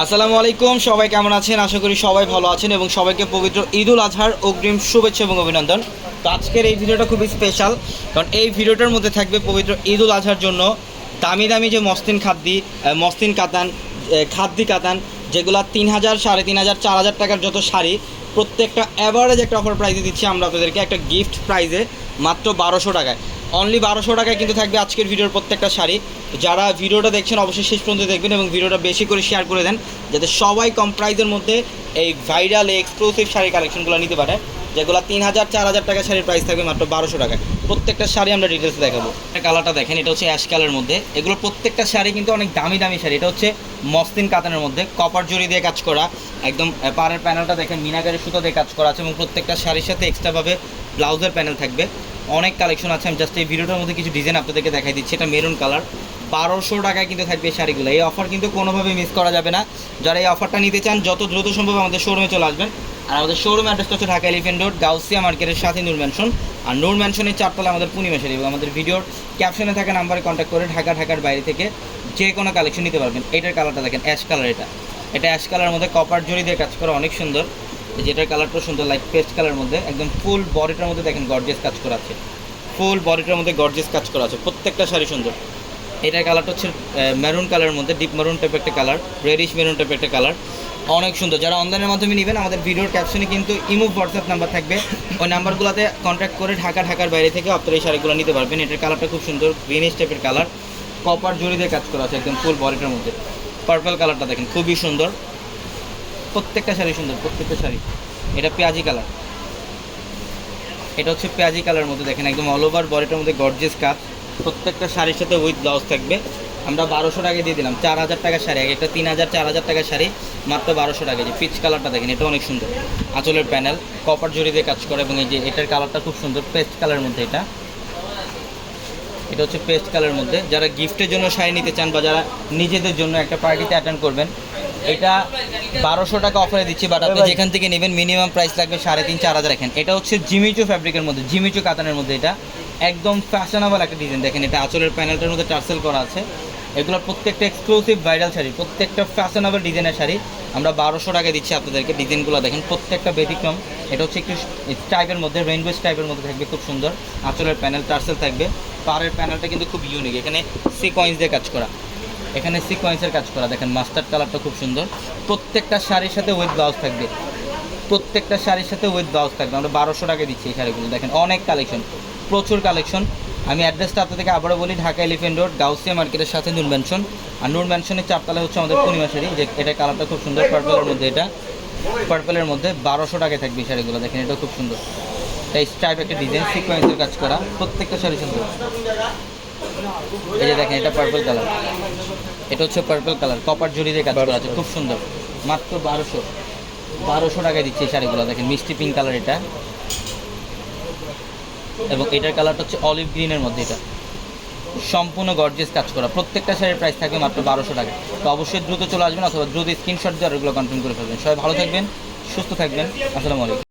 আসসালামু আলাইকুম, সবাই কেমন আছেন? আশা করি সবাই ভালো আছেন এবং সবাইকে পবিত্র ঈদুল আজহার অগ্রিম শুভেচ্ছা এবং অভিনন্দন। তো আজকের এই ভিডিওটা খুবই স্পেশাল কারণ এই ভিডিওটার মধ্যে থাকবে পবিত্র ঈদুল আজহার জন্য দামি দামি যে মস্তিন খাদ্যি মস্তিন কাতান খাদ্দি কাতান যেগুলো তিন হাজার, সাড়ে তিন হাজার, চার হাজার টাকার যত শাড়ি, প্রত্যেকটা অ্যাভারেজ একটা অফার প্রাইজে দিচ্ছি আমরা আপনাদেরকে, একটা গিফট প্রাইজে মাত্র বারোশো টাকায়। অনলি বারোশো টাকায় কিন্তু থাকবে আজকের ভিডিওর প্রত্যেকটা শাড়ি। যারা ভিডিওটা দেখছেন, অবশ্যই শেষ পর্যন্ত দেখবেন এবং ভিডিওটা বেশি করে শেয়ার করে দেন, যাতে সবাই কম প্রাইজের মধ্যে এই ভাইরাল এক্সক্লুসিভ শাড়ি কালেকশনগুলো নিতে পারে, যেগুলো তিন হাজার, চার হাজার টাকা শাড়ির প্রাইস থাকবে মাত্র বারোশো টাকায়। প্রত্যেকটা শাড়ি আমরা ডিটেলস দেখাবো। একটা কালারটা দেখেন, এটা হচ্ছে অ্যাশ কালারের মধ্যে। এগুলো প্রত্যেকটা শাড়ি কিন্তু অনেক দামি দামি শাড়ি। এটা হচ্ছে মসলিন কাতানের মধ্যে কপার জরি দিয়ে কাজ করা, একদম পাড়ের প্যানেলটা দেখেন মিনাকারের সুতো দিয়ে কাজ করা আছে এবং প্রত্যেকটা শাড়ির সাথে এক্সট্রাভাবে ব্লাউজের প্যানেল থাকবে। অনেক কালেকশন আছে, আমি জাস্ট এই ভিডিওটার মধ্যে কিছু ডিজাইন আপনাদেরকে দেখাই দিচ্ছি, এটা মেরুন কালার বারোশো টাকায় কিন্তু থাকবে এই শাড়িগুলো। এই অফার কিন্তু কোনোভাবে মিস করা যাবে না। যারা এই অফারটা নিতে চান, যত দ্রুত সম্ভব আমাদের শোরুমে চলে আসবেন। আর আমাদের শোরুম অ্যাড্রেসটা হচ্ছে ঢাকা এলিফেন্ট রোড গাউসিয়া মার্কেটের সাথে নূর ম্যানশন আর নূর ম্যানশনের চারতলা আমাদের পূর্ণিমা শাড়ি। এবং আমাদের ভিডিওর ক্যাপশনে থাকা নাম্বারে কন্ট্যাক্ট করে ঢাকা, ঢাকার বাইরে থেকে যে কোনো কালেকশন নিতে পারবেন। এটার কালারটা দেখেন অ্যাশ কালার এটা। এটা অ্যাশ কালারের মধ্যে কপার জড়ি দিয়ে কাজ করা অনেক সুন্দর। যেটার কালারটাও সুন্দর লাইক পেস্ট কালারের মধ্যে। একদম ফুল বডিটার মধ্যে দেখেন গর্জেস কাজ করা আছে। ফুল বডিটার মধ্যে গর্জেস কাজ করা আছে। প্রত্যেকটা শাড়ি সুন্দর। এটার কালারটা হচ্ছে মেরুন কালারের মধ্যে ডিপ মেরুন টাইপের একটা কালার রেডিশ মেরুন টাইপের একটা কালার অনেক সুন্দর। যারা অনলাইনের মাধ্যমে নেবেন, আমাদের ভিডিওর ক্যাপশনে কিন্তু ইমো হোয়াটসঅ্যাপ নাম্বার থাকবে। ওই নাম্বারগুলোতে কন্ট্যাক্ট করে ঢাকা, ঢাকার বাইরে থেকে আপনারা এই শাড়িগুলো নিতে পারবেন। এটার কালারটা খুব সুন্দর গ্রিনিশ টাইপের কালার কপার জড়ি দিয়ে কাজ করা আছে, একদম ফুল বডিটার মধ্যে। পার্পল কালারটা দেখেন, খুবই সুন্দর। প্রত্যেকটা শাড়ি সুন্দর, প্রত্যেকটা শাড়ি। এটা পেঁয়াজি কালার এটা হচ্ছে পেঁয়াজি কালার মধ্যে দেখেন, একদম অল ওভার বডিটার মধ্যে গর্জেস কাজ প্রত্যেকটা শাড়ির সাথে উইথ ব্লাউজ থাকবে। আমরা বারোশো টাকা দিয়ে দিলাম, চার হাজার টাকার শাড়ি। এক একটা তিন হাজার, চার হাজার টাকার শাড়ি, মাত্র বারোশো টাকা যে পিচ কালারটা দেখেন, এটা অনেক সুন্দর। আঁচলের প্যানেল কপার জড়ি দিয়ে কাজ করে এবং এই যে এটার কালারটা খুব সুন্দর পেস্ট কালারের মধ্যে এটা। এটা হচ্ছে পেস্ট কালারের মধ্যে। যারা গিফটের জন্য শাড়ি নিতে চান বা যারা নিজেদের জন্য একটা পার্টিতে অ্যাটেন্ড করবেন এটা বারোশো টাকা অফারে দিচ্ছি বাট আপনি যেখান থেকে নেবেন মিনিমাম প্রাইস লাগবে সাড়ে তিন চার হাজার এখান। এটা হচ্ছে জিমিচু ফ্যাব্রিকের মধ্যে জিমিচু কাতানের মধ্যে এটা। একদম ফ্যাশনেবল একটা ডিজাইন দেখেন এটা আঁচলের প্যানেলটার মধ্যে টার্সেল করা আছে। এগুলো প্রত্যেকটা এক্সক্লুসিভ ভাইরাল শাড়ি প্রত্যেকটা ফ্যাশনেবল ডিজাইনের শাড়ি। আমরা বারোশো টাকা দিচ্ছি আপনাদেরকে ডিজাইনগুলো দেখেন প্রত্যেকটা ব্যতিক্রম। এটা হচ্ছে একটু টাইপের মধ্যে রেইনবো টাইপের মধ্যে থাকবে খুব সুন্দর। আঁচলের প্যানেল টার্সেল থাকবে। পাড়ের প্যানেলটা কিন্তু খুব ইউনিক এখানে সিকোয়েন্স দিয়ে কাজ করা। এখানে সিকোয়েন্সের কাজ করা। দেখেন মাস্টার্ড কালারটা খুব সুন্দর। প্রত্যেকটা শাড়ির সাথে উইথ ব্লাউজ থাকবে। প্রত্যেকটা শাড়ির সাথে উইথ ব্লাউজ থাকবে। আমরা বারোশো টাকা দিচ্ছি এই শাড়িগুলো। দেখেন, অনেক কালেকশন প্রচুর কালেকশন আমি অ্যাড্রেসটা আপনাদেরকে আবারও বলি, ঢাকা এলিফেন্ট রোড গাউসিয়া মার্কেটের সাথে নুন ম্যানশন আর নূর ম্যানশনের চারতলা হচ্ছে আমাদের পূর্ণিমা শাড়ি। যে, এটা কালারটা খুব সুন্দর পার্পলের মধ্যে এটা। পার্পলের মধ্যে বারোশো টাকায় থাকবে এই শাড়িগুলো। দেখেন এটা খুব সুন্দর। এই টাইপ একটা ডিজাইন সিকোয়েন্সের কাজ করা, প্রত্যেকটা শাড়ি সুন্দর এই যে দেখেন, এটা পার্পল কালার এটা হচ্ছে পার্পল কালার কপার জড়ি দিয়ে কাজ করা আছে, খুব সুন্দর। মাত্র বারোশো বারোশো টাকায় দিচ্ছে এই শাড়িগুলো, দেখেন, মিষ্টি পিঙ্ক কালার এটা। এবং এটার কালারটা হচ্ছে অলিভ গ্রিনের মধ্যে এটা। সম্পূর্ণ গর্জেস কাজ করা, প্রত্যেকটা শাড়ির প্রাইস থাকবে মাত্র বারোশো টাকা তো অবশ্যই দ্রুত চলে আসবেন, অথবা দ্রুত স্ক্রিনশট দিয়ে আর এগুলো কনফার্ম করে ফেলবেন। সবাই ভালো থাকবেন, সুস্থ থাকবেন। আসসালামু আলাইকুম।